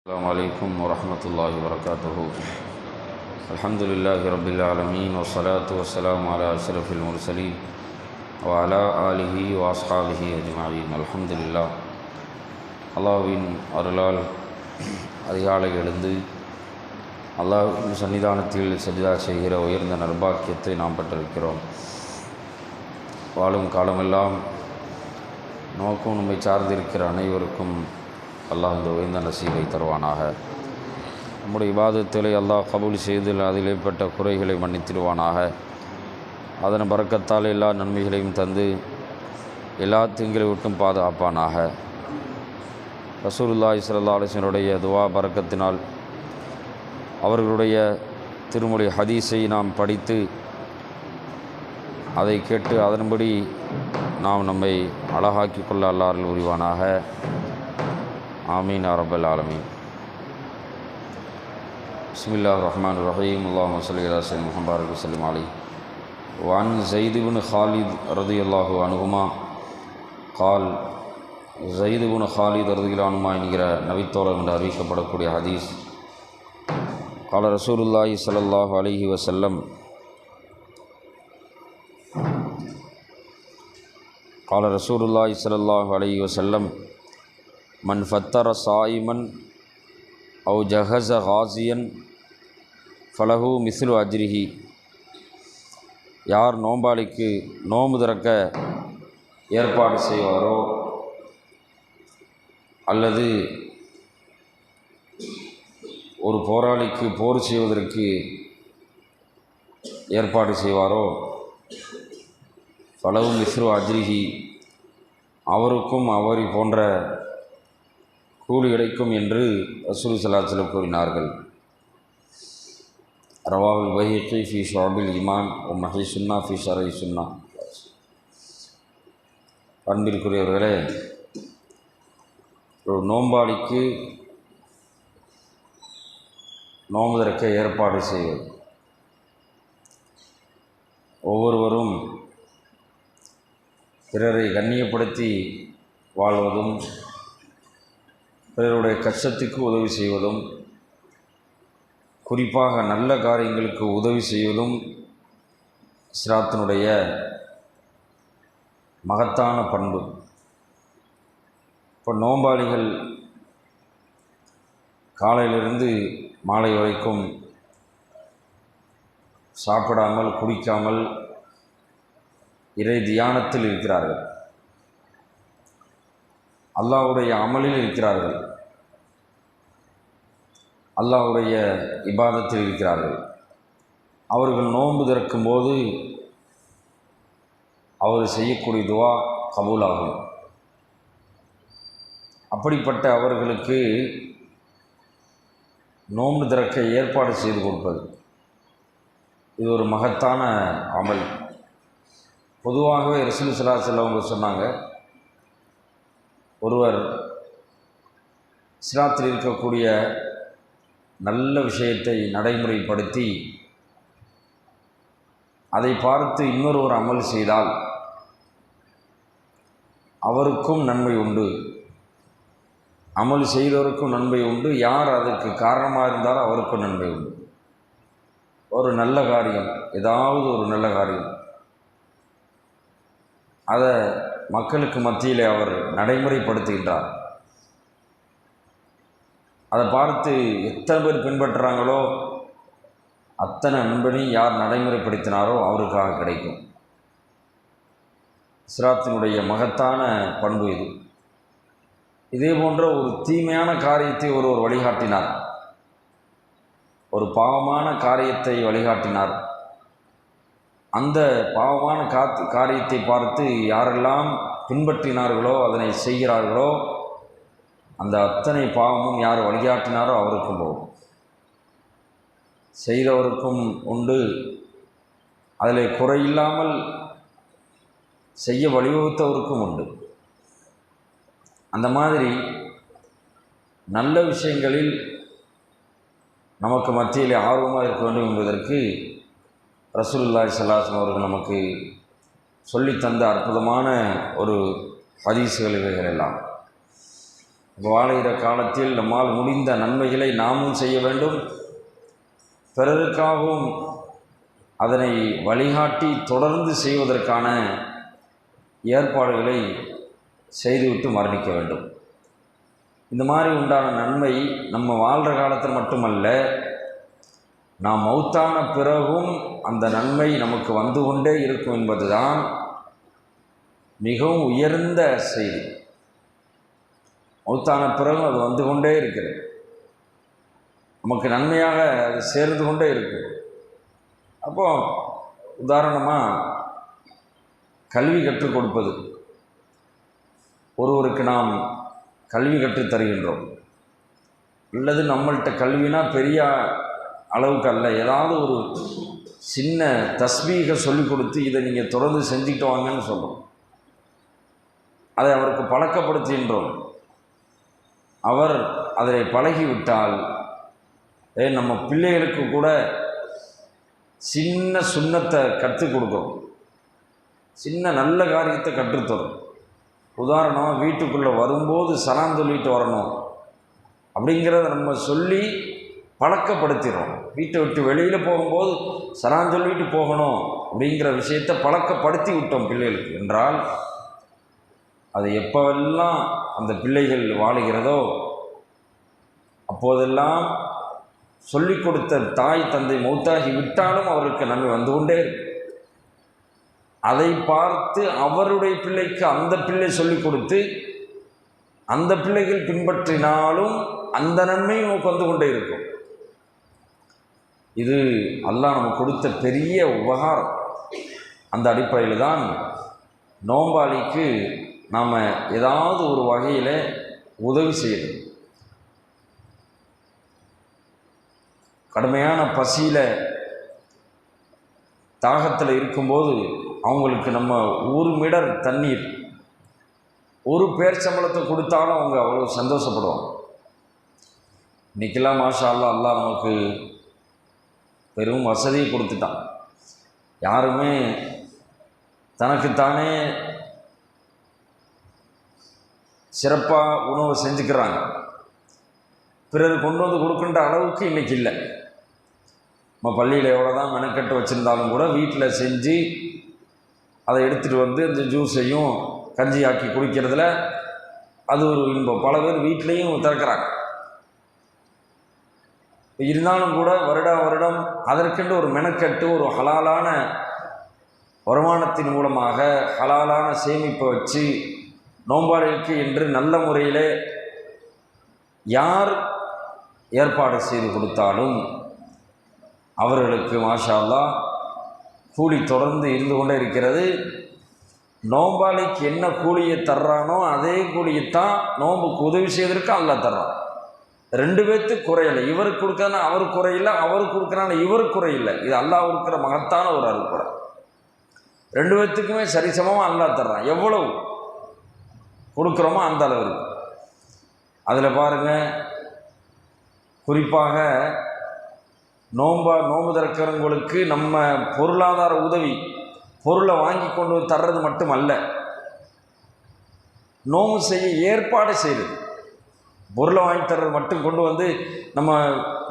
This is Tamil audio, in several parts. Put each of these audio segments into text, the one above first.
السلام عليكم ورحمة الله وبركاته الحمد لله رب العالمين والصلاة والسلام على أشرف المرسلين وعلى آله وأصحابه أجمعين الحمد لله அல்லாஹ்வின் அருளால் அதிகாலை எழுந்து அல்லாஹ்வின் சன்னிதானத்தில் சஜிதா செய்கிற உயர்ந்த நர்பாக்கியத்தை நாம் பெற்றிருக்கிறோம் வாழும் காலமெல்லாம் நோக்கம் நம்மை சார்ந்திருக்கிற அனைவருக்கும் அல்லாஹ் இந்த உயர்ந்த நசீவை தருவானாக. நம்முடைய விவாதத்திலே அல்லாஹ் கபூல் செய்து அதில் ஏற்பட்ட குறைகளை மன்னித்திடுவானாக. அதன் பறக்கத்தால் எல்லா நன்மைகளையும் தந்து எல்லா திங்களை விட்டும் பாதுகாப்பானாக. ரசூலுல்லாஹி இஸ்ரல்லா அலிசனுடைய துவா பறக்கத்தினால் அவர்களுடைய திருமொழி ஹதீஸை நாம் படித்து அதை கேட்டு அதன்படி நாம் நம்மை அழகாக்கி கொள்ள அல்லார்கள் உரிவானாக ஆமீன் அரபல் ஆலமீன். பிஸ்மில்லா ரஹ்மான் ரஹீம் அல்லாஹ் வசலி அலாசன் முஹம்பாரக் வசலிம் அலி வான் ஜெய்துபின் ஹாலித் ரதி அல்லாஹு அனுகுமா கால் ஜெய்துபின் ஹாலித் ரதுகில் அனுமா என்கிற நபித்தோழர் என்று அறிவிக்கப்படக்கூடிய ஹதீஸ். கால ரசூலுல்லாஹி சல்லாஹூ அலிஹி வசல்லம் கால ரசூலுல்லாஹி சல்லாஹூ அலிஹி வசல்லம் மன் ஃபத்தர சாயிமன் அவு ஜஹஸ ஹாசியன் ஃபலஹு மிஸ்லு அஜ்ரிஹி. யார் நோம்பாளிக்கு நோம்பு திறக்க ஏற்பாடு செய்வாரோ அல்லது ஒரு போராளிக்கு போர் செய்வதற்கு ஏற்பாடு செய்வாரோ? பலவும் மிஸ்ரு அஜ்ரிஹி. அவருக்கும் அவரை போன்ற கூலி கிடைக்கும் என்று ரசூல் சலாச்சலம் கூறினார்கள். ரவாவில் பஹிகி ஃபி ஷாபில் இமான் ஓ மஹி சுன்னா ஃபி ஷரை சுன்னா. அன்பிற்குரியவர்களே ஒரு நோம்பாளிக்கு நோம்பு திறக்க ஏற்பாடு செய்வது. ஒவ்வொருவரும் பிறரை கண்ணியப்படுத்தி வாழ்வதும் பிறருடைய கஷ்டத்துக்கு உதவி செய்வதும் குறிப்பாக நல்ல காரியங்களுக்கு உதவி செய்வதும் சிராத்தினுடைய மகத்தான பண்பு. இப்போ நோம்பாளிகள் காலையிலிருந்து மாலை வரைக்கும் சாப்பிடாமல் குடிக்காமல் இறை தியானத்தில் இருக்கிறார்கள். அல்லாவுடைய அமலில் இருக்கிறார்கள். அல்லாஹ்வுடைய இபாதத்தில் இருக்கிறார்கள். அவர்கள் நோன்பு திறக்கும் போது அவர் செய்யக்கூடிய துவா கபூலாகும். அப்படிப்பட்ட அவர்களுக்கு நோன்பு திறக்க ஏற்பாடு செய்து கொடுப்பது. இது ஒரு மகத்தான அமல். பொதுவாகவே ரசூல் சலாஹல் அவங்க சொன்னாங்க ஒருவர் இஸ்லாத்தில் இருக்கக்கூடிய நல்ல விஷயத்தை நடைமுறைப்படுத்தி அதை பார்த்து இன்னொருவர் அமல் செய்தால் அவருக்கும் நன்மை உண்டு. அமல் செய்தவருக்கும் நன்மை உண்டு. யார் அதற்கு காரணமாக இருந்தாலும் அவருக்கும் நன்மை உண்டு. ஒரு நல்ல காரியம் ஏதாவது ஒரு நல்ல காரியம். அதை மக்களுக்கு மத்தியில் அவர் நடைமுறைப்படுத்துகின்றார். அதை பார்த்து எத்தனை பேர் பின்பற்றுறாங்களோ அத்தனை நண்பனையும் யார் நடைமுறைப்படுத்தினாரோ அவருக்காக கிடைக்கும். சிராத்தினுடைய மகத்தான பண்பு இது. இதே போன்ற ஒரு தீமையான காரியத்தை ஒருவர் வழிகாட்டினார். ஒரு பாவமான காரியத்தை வழிகாட்டினார். அந்த பாவமான காத்து காரியத்தை பார்த்து யாரெல்லாம் பின்பற்றினார்களோ அதனை செய்கிறார்களோ அந்த அத்தனை பாவமும் யார் வழிகாட்டினாரோ அவருக்கும் போகும். செய்தவருக்கும் உண்டு. அதில் குறையில்லாமல் செய்ய வழிவகுத்தவருக்கும் உண்டு. அந்த மாதிரி நல்ல விஷயங்களில் நமக்கு மத்தியில் ஆர்வமாக இருக்க வேண்டும் என்பதற்கு ரசூலுல்லாஹி சல்லாசன் அவர்கள் நமக்கு சொல்லித்தந்த அற்புதமான ஒரு பதிசுகள் இவைகள் எல்லாம். வாழுகிற காலத்தில் நம்மால் முடிந்த நன்மைகளை நாமும் செய்ய வேண்டும். பிறருக்காகவும் அதனை வழிகாட்டி தொடர்ந்து செய்வதற்கான ஏற்பாடுகளை செய்துவிட்டு மரணிக்க வேண்டும். இந்த மாதிரி உண்டான நன்மை நம்ம வாழ்கிற காலத்தில் மட்டுமல்ல நாம் மௌத்தான பிறகும் அந்த நன்மை நமக்கு வந்து கொண்டே இருக்கும் என்பதுதான் மிகவும் உயர்ந்த செய்தி. மௌத்தான பிறகும் அது வந்து கொண்டே இருக்கிறது. நமக்கு நன்மையாக அது சேர்ந்து கொண்டே இருக்கு அப்போ உதாரணமாக கல்வி கற்றுக் கொடுப்பது. ஒருவருக்கு நாம் கல்வி கற்றுத் தருகின்றோம். அல்லது நம்மள்கிட்ட கல்வினா பெரிய அளவுக்கு அல்ல ஏதாவது ஒரு சின்ன தஸ்பீகை சொல்லிக் கொடுத்து இதை நீங்கள் தொடர்ந்து செஞ்சுக்கிட்டு வாங்கன்னு சொல்கிறோம் அதை அவருக்கு பழக்கப்படுத்துகின்றோம் அவர் அதை பழகிவிட்டால் ஏ நம்ம பிள்ளைகளுக்கு கூட சின்ன சுண்ணத்தை கற்றுக் கொடுக்குறோம். சின்ன நல்ல காரியத்தை கற்றுத்தரும். உதாரணம் வீட்டுக்குள்ளே வரும்போது சலாம் சொல்லிட்டு வரணும். அப்படிங்கிறத நம்ம சொல்லி பழக்கப்படுத்திடுறோம் வீட்டை விட்டு வெளியில் போகும்போது சலாம் சொல்லிட்டு போகணும் அப்படிங்கிற விஷயத்தை பழக்கப்படுத்தி விட்டோம் பிள்ளைகளுக்கு. என்றால் அது எப்போவெல்லாம் அந்த பிள்ளைகள் வாழுகிறதோ அப்போதெல்லாம் சொல்லிக் கொடுத்த தாய் தந்தை மௌத்தாகி விட்டாலும் அவருக்கு நன்மை வந்து கொண்டே அதை பார்த்து அவருடைய பிள்ளைக்கு அந்த பிள்ளை சொல்லிக் கொடுத்து அந்த பிள்ளைகள் பின்பற்றினாலும் அந்த நன்மையும் வந்து கொண்டே இருக்கும். இது அல்லாஹ் நமக்கு கொடுத்த பெரிய உபகாரம். அந்த அடிப்படையில் தான் நோம்பாளிக்கு நாம் ஏதாவது ஒரு வகையில் உதவி செய்யணும். கடுமையான பசியில் தாகத்தில் இருக்கும்போது அவங்களுக்கு நம்ம ஒரு மிடர் தண்ணீர் ஒரு பேர் சம்பளத்தை கொடுத்தாலும் அவங்க அவ்வளோ சந்தோஷப்படுவாங்க. இன்றைக்கெல்லாம் மாஷா அல்லா அல்லாஹ் நமக்கு பெரும் வசதியை கொடுத்துட்டான். யாருமே தனக்குத்தானே சிறப்பாக உணவை செஞ்சுக்கிறாங்க. பிறர் கொண்டு வந்து கொடுக்கின்ற அளவுக்கு இன்றைக்கி இல்லை. நம்ம பள்ளியில் எவ்வளோ தான் மெனக்கட்டு வச்சுருந்தாலும் கூட வீட்டில் செஞ்சு அதை எடுத்துகிட்டு வந்து இந்த ஜூஸையும் கஞ்சி ஆக்கி குடிக்கிறதுல அது ஒரு இன்பம். பல பேர் வீட்லேயும் திறக்கிறாங்க. இருந்தாலும் கூட வருடா வருடம் அதற்கென்று ஒரு மெனக்கட்டு ஒரு ஹலாலான வருமானத்தின் மூலமாக ஹலாலான சேமிப்பை வச்சு நோம்பாளிக்கு என்று நல்ல முறையில் யார் ஏற்பாடு செய்து கொடுத்தாலும் அவர்களுக்கு மாஷால்லா கூலி தொடர்ந்து இருந்து கொண்டே இருக்கிறது. நோம்பாளிக்கு என்ன கூலியை தர்றானோ அதே கூலியைத்தான் நோம்புக்கு உதவி செய்வதற்கு அல்ல தர்றான். ரெண்டு பேர்த்துக்கு குறையில்லை இவருக்கு கொடுக்கறனா அவர் குறையில்லை அவருக்கு கொடுக்குறான இவருக்கு குறையில்லை இது அல்லாஹ் இருக்கிற மகத்தான ஒரு அருள்பட ரெண்டு பேர்த்துக்குமே சரிசமமாக அல்லாஹ் தர்றான். எவ்வளவு கொடுக்குறோமோ அந்த அளவுக்கு அதில் பாருங்கள் குறிப்பாக நோம்பா நோம்பு திறக்கிறவங்களுக்கு நம்ம பொருளாதார உதவி பொருளை வாங்கி கொண்டு தர்றது மட்டும் அல்ல நோம்பு செய்ய ஏற்பாடு செய்கிறது பொருளை வாங்கி தர்றது மட்டும் கொண்டு வந்து நம்ம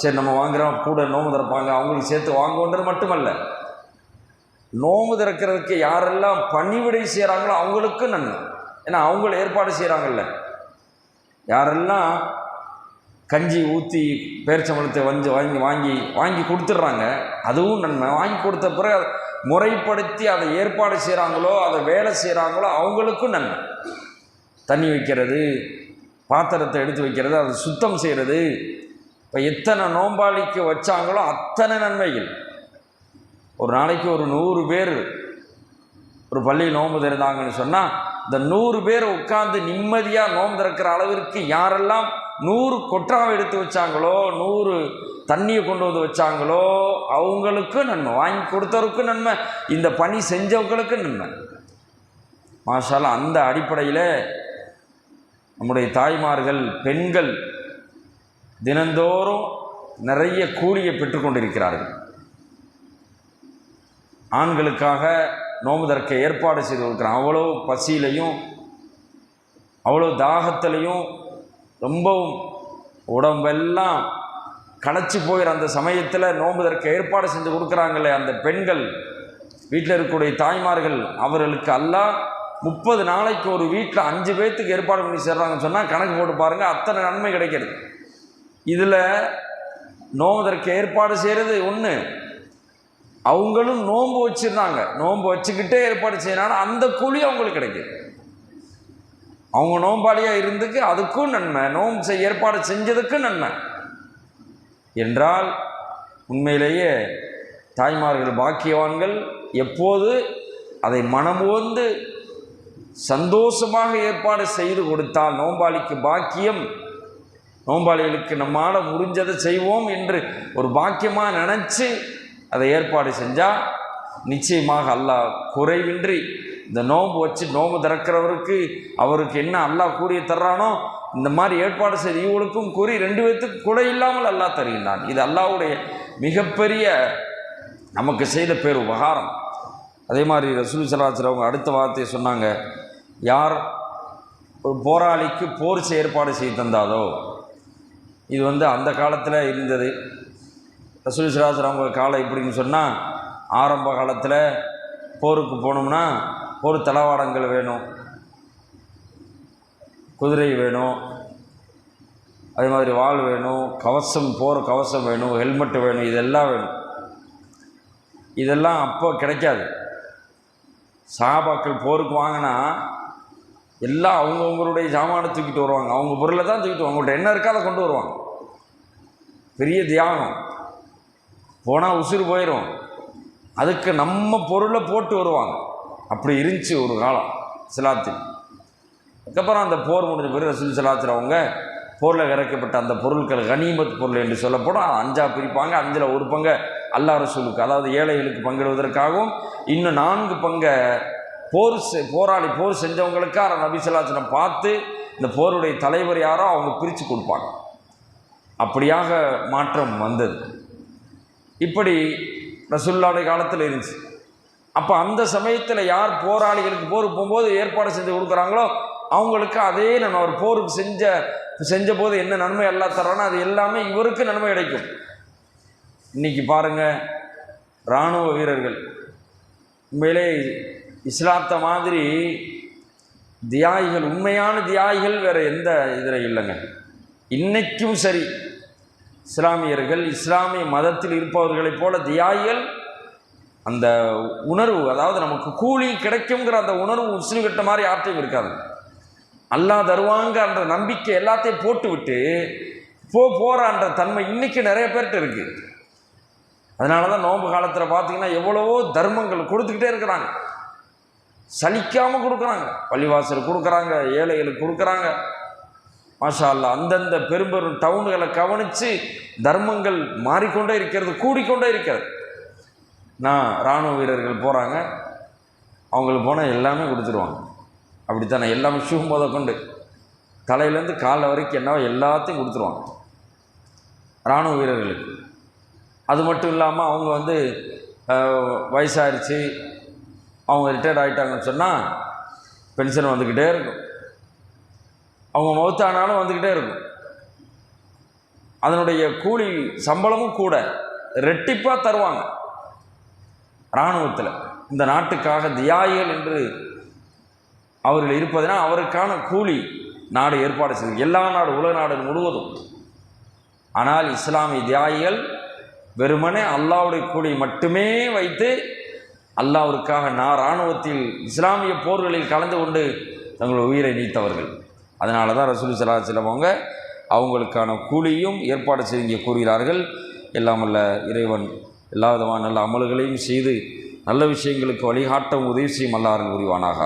சரி நம்ம வாங்குகிறோம் கூட நோம்பு திறப்பாங்க அவங்களுக்கு சேர்த்து வாங்குவோன்றது மட்டுமல்ல. நோம்பு திறக்கிறதுக்கு யாரெல்லாம் பணிவிடை செய்கிறாங்களோ அவங்களுக்கும் நன்மை. ஏன்னா அவங்கள ஏற்பாடு செய்கிறாங்கல்ல யாரெல்லாம் கஞ்சி ஊற்றி பேரிச்சம்பழத்தை வந்து வாங்கி வாங்கி வாங்கி கொடுத்துட்றாங்க அதுவும் நன்மை. வாங்கி கொடுத்த பிறகு அதை முறைப்படுத்தி அதை ஏற்பாடு செய்கிறாங்களோ அதை வேலை செய்கிறாங்களோ அவங்களுக்கும் நன்மை. தண்ணி வைக்கிறது பாத்திரத்தை எடுத்து வைக்கிறது அதை சுத்தம் செய்கிறது. இப்போ எத்தனை நோம்பாளிக்கு வச்சாங்களோ அத்தனை நன்மைகள். ஒரு நாளைக்கு ஒரு நூறு பேர் ஒரு பள்ளி நோம்பு திறந்தாங்கன்னு சொன்னால் இந்த நூறு பேர் உட்காந்து நிம்மதியாக நோன்பு திறக்கிற அளவிற்கு யாரெல்லாம் நூறு கொற்றாவை எடுத்து வச்சாங்களோ நூறு தண்ணியை கொண்டு வந்து வச்சாங்களோ அவங்களுக்கும் நன்மை. வாங்கி கொடுத்தவருக்கும் நன்மை இந்த பணி செஞ்சவங்களுக்கும் நன்மை. மாஷால அந்த அடிப்படையில் நம்முடைய தாய்மார்கள் பெண்கள் தினந்தோறும் நிறைய கூலியை பெற்றுக்கொண்டிருக்கிறார்கள் ஆண்களுக்காக நோம்பு ஏற்பாடு செய்து கொடுக்குறான் அவ்வளோ பசியிலையும் அவ்வளோ தாகத்திலையும் ரொம்பவும் உடம்பெல்லாம் களைச்சி போகிற அந்த சமயத்தில் நோம்புதற்கு ஏற்பாடு செஞ்சு கொடுக்குறாங்களே அந்த பெண்கள். வீட்டில் இருக்கக்கூடிய தாய்மார்கள் அவர்களுக்கு அல்லாஹ் முப்பது நாளைக்கு ஒரு வீட்டில் அஞ்சு பேர்த்துக்கு ஏற்பாடு பண்ணி சேர்றாங்கன்னு சொன்னால் கணக்கு போட்டு பாருங்கள் அத்தனை நன்மை கிடைக்கிறது. இதில் நோவதற்கு ஏற்பாடு செய்கிறது ஒன்று அவங்களும் நோன்பு வச்சுருந்தாங்க. நோன்பு வச்சுக்கிட்டே ஏற்பாடு செய்யறாங்க. அந்த கூலி அவங்களுக்கு கிடைக்குது. அவங்க நோம்பாளியாக இருந்துக்கு அதுக்கும் நன்மை நோம்பு செய்ய ஏற்பாடு செஞ்சதுக்கும் நன்மை. என்றால் உண்மையிலேயே தாய்மார்கள் பாக்கியவான்கள் எப்போது அதை மனமுவந்து சந்தோஷமாக ஏற்பாடு செய்து கொடுத்தால் நோம்பாளிக்கு பாக்கியம். நோம்பாளிகளுக்கு நம்மால் முடிஞ்சதை செய்வோம் என்று ஒரு பாக்கியமாக நினச்சி அதை ஏற்பாடு செஞ்சால் நிச்சயமாக அல்லாஹ் குறைவின்றி இந்த நோன்பு வச்சு நோம்பு திறக்கிறவருக்கு அவருக்கு என்ன அல்லாஹ் கூறிய தர்றானோ இந்த மாதிரி ஏற்பாடு செய்து இவங்களுக்கும் கூறி ரெண்டு பேர்த்துக்கு குறை இல்லாமல் அல்லாஹ் தருகின்றான். இது அல்லாஹ்வுடைய மிகப்பெரிய நமக்கு செய்த பேர் உபகாரம் அதே மாதிரி ரசூல் சலாச்சர் அவங்க அடுத்த வார்த்தையை சொன்னாங்க. யார் ஒரு போராளிக்கு போர் ஏற்பாடு செய்து தந்தாதோ? இது வந்து அந்த காலத்தில் இருந்தது. ரசூல் சலாச்சர் அவங்க காலம் எப்படின்னு சொன்னால் ஆரம்ப காலத்தில் போருக்கு போனோம்னா போர் தளவாடங்கள் வேணும். குதிரை வேணும். அதே மாதிரி வாள் வேணும். கவசம் போர் கவசம் வேணும். ஹெல்மெட் வேணும். இதெல்லாம் வேணும். இதெல்லாம் அப்போ கிடைக்காது. சாபாக்கள் போருக்கு வாங்கினா எல்லாம் அவங்கவுங்களுடைய சாமானை தூக்கிட்டு வருவாங்க. அவங்க பொருளை தான் தூக்கிட்டு அவங்கள்ட்ட என்ன இருக்கா அதை கொண்டு வருவாங்க. பெரிய தியாகம். போனால் உசுறு போயிடும் அதுக்கு நம்ம பொருளை போட்டு வருவாங்க. அப்படி இருந்துச்சு ஒரு காலம் சிலாத்தில் அதுக்கப்புறம் அந்த போர் முடிஞ்ச பிறகு ரசூல் சிலாத்தில் அவங்க போரில் இறக்கப்பட்ட அந்த பொருட்கள் கனிமத் பொருள் என்று சொல்லப்படும். அஞ்சா பிரிப்பாங்க. அஞ்சில் ஒரு பங்கை அல்லா ரசூலுக்கு அதாவது ஏழைகளுக்கு பங்கிடுவதற்காகவும் இன்னும் நான்கு பங்கை போர் செ- போராளி போர் செஞ்சவங்களுக்காக நபிசலாச்சனை பார்த்து இந்த போருடைய தலைவர் யாரோ அவங்க பிரித்து கொடுப்பாங்க. அப்படியாக மாற்றம் வந்தது. இப்படி ரசுல்லாவுடைய காலத்தில் இருந்துச்சு. அப்போ அந்த சமயத்தில் யார் போராளிகளுக்கு போர் போகும்போது ஏற்பாடு செஞ்சு கொடுக்குறாங்களோ அவங்களுக்கு அதே நம்ம ஒரு போருக்கு செஞ்ச செஞ்ச போது என்ன நன்மை எல்லாம் தரோன்னா அது எல்லாமே இவருக்கு நன்மை கிடைக்கும் இன்னைக்கு பாருங்கள் இராணுவ வீரர்கள் உண்மையிலே இஸ்லாத்த மாதிரி தியாகிகள் உண்மையான தியாகிகள் வேறு எந்த இதில் இல்லைங்க. இன்றைக்கும் சரி. இஸ்லாமியர்கள் இஸ்லாமிய மதத்தில் இருப்பவர்களைப் போல தியாகிகள் அந்த உணர்வு அதாவது நமக்கு கூலி கிடைக்குங்கிற அந்த உணர்வு உசுறு விட்ட மாதிரி யார்ட்டையும் இருக்காது. அல்லாஹ் தருவாங்கன்ற நம்பிக்கை எல்லாத்தையும் போட்டுவிட்டு போ போகிறான்ற தன்மை இன்றைக்கி நிறைய பேர்கிட்ட இருக்குது அதனால தான் நோம்பு காலத்தில் பார்த்தீங்கன்னா எவ்வளவோ தர்மங்கள் கொடுத்துக்கிட்டே இருக்கிறாங்க. சலிக்காமல் கொடுக்குறாங்க. பள்ளிவாசல் கொடுக்குறாங்க ஏழைகளுக்கு கொடுக்குறாங்க. மாஷா அல்லாஹ் அந்தந்த பெரும்பெரும் டவுன்களை கவனித்து தர்மங்கள் மாறிக்கொண்டே இருக்கிறது கூடிக்கொண்டே இருக்கிறது. நான் இராணுவ வீரர்கள் போகிறாங்க அவங்களுக்கு போனால் எல்லாமே கொடுத்துருவாங்க. அப்படித்தானே? எல்லாமே ஷூ போத கொண்டு. தலையிலேருந்து காலை வரைக்கும் என்னவோ எல்லாத்தையும் கொடுத்துருவாங்க. இராணுவ வீரர்களுக்கு. அது மட்டும் இல்லாமல் அவங்க வந்து வயசாகிடுச்சு அவங்க ரிட்டையர்ட் ஆகிட்டாங்கன்னு சொன்னால் பென்ஷன் வந்துக்கிட்டே இருக்கும். அவங்க மௌத்தானாலும் வந்துக்கிட்டே இருக்கும். அதனுடைய கூலி சம்பளமும் கூட ரெட்டிப்பாக தருவாங்க. இராணுவத்தில் இந்த நாட்டுக்காக தியாகிகள் என்று அவர்கள் இருப்பதுனா அவருக்கான கூலி நாடு ஏற்பாடு செய்து எல்லா நாடு உலக நாடு முழுவதும். ஆனால் இஸ்லாமிய தியாகிகள் வெறுமனே அல்லாவுடைய கூலி மட்டுமே வைத்து அல்லாவிற்காக நான் இராணுவத்தில் இஸ்லாமிய போர்களில் கலந்து கொண்டு தங்கள் உயிரை நீத்தவர்கள். அதனால தான் ரசூல் சலா செல்லவங்க அவங்களுக்கான கூலியும் ஏற்பாடு செய்து இங்கே கூறுகிறார்கள். எல்லாம் அல்ல இறைவன் எல்லா விதமான நல்ல அமல்களையும் செய்து நல்ல விஷயங்களுக்கு வழிகாட்டும் உதவி செய்யும் அல்லாரும் புரிவானாக.